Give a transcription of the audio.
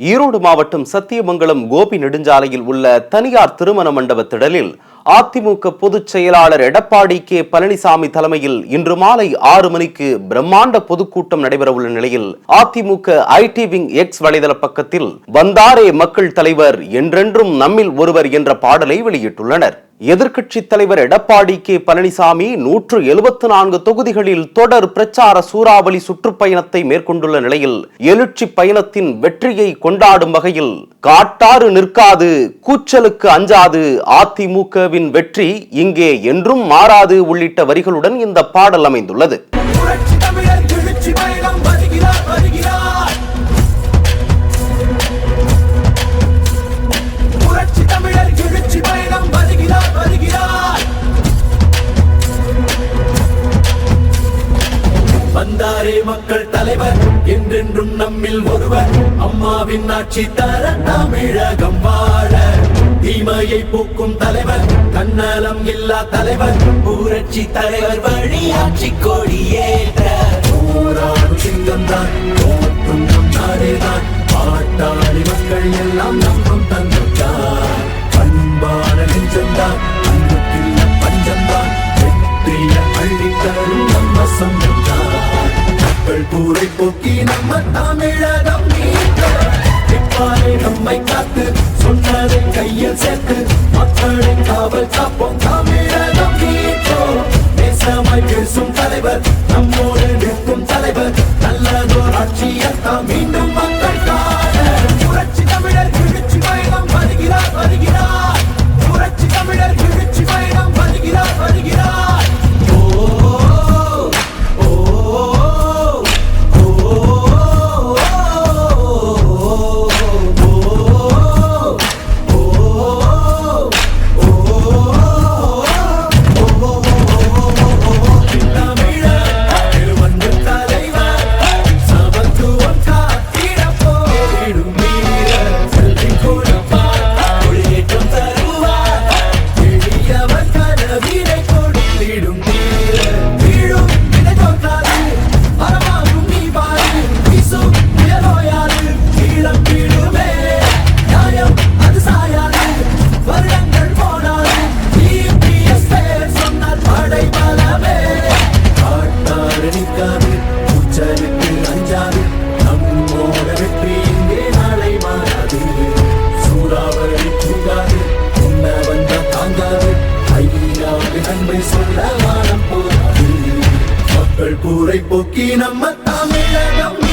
ஈரோடு மாவட்டம் சத்தியமங்கலம் கோபி நெடுஞ்சாலையில் உள்ள தனியார் திருமண மண்டப திடலில் அதிமுக பொதுச் செயலாளர் எடப்பாடி கே பழனிசாமி தலைமையில் இன்று மாலை ஆறு மணிக்கு பிரம்மாண்ட பொதுக்கூட்டம் நடைபெறவுள்ள நிலையில் அதிமுக ஐடி விங் எக்ஸ் வலைதள பக்கத்தில் வந்தாரே மக்கள் தலைவர் என்றென்றும் நம்மில் ஒருவர் என்ற பாடலை வெளியிட்டுள்ளனர். எதிர்க்கட்சி தலைவர் எடப்பாடி கே. பழனிசாமி நூற்று எழுபத்து நான்கு தொகுதிகளில் தொடர் பிரச்சார சூறாவளி சுற்றுப்பயணத்தை மேற்கொண்டுள்ள நிலையில் எழுச்சி பயணத்தின் வெற்றியை கொண்டாடும் வகையில் காட்டாறு நிற்காது கூச்சலுக்கு அஞ்சாது அதிமுகவின் வெற்றி இங்கே என்றும் மாறாது உள்ளிட்ட வரிகளுடன் இந்த பாடல் அமைந்துள்ளது. வந்தாரே மக்கள் தலைவர் என்றென்றும் நம்மில் ஒருவர். அம்மாவின் ஆட்சி தர தமிழகம் வாழ. தீமையை போக்கும் தலைவர் தன்னலம் இல்லா தலைவர். ஊரட்சி தலைவர் வழியாட்சி கொடியேற்ற. போராடும் சிங்கம் தான் நம் நாடேதான் பாட்டாளி மக்கள் எல்லாம் நம்பும் தங்கம் பண்பான நெஞ்சம்தான் அன்புக்கில்ல பஞ்சம்தான் வெற்றிய அள்ளித்தரும் நம்ம சொந்தம் மக்கள் போக்கி நம்ம தமிழகம் மீட்க. நம்மை காத்து சொன்னதை கையில் சேர்த்து மக்களை காவல் காப்போம் ஊரை போக்கி நம்ம தமிழகம்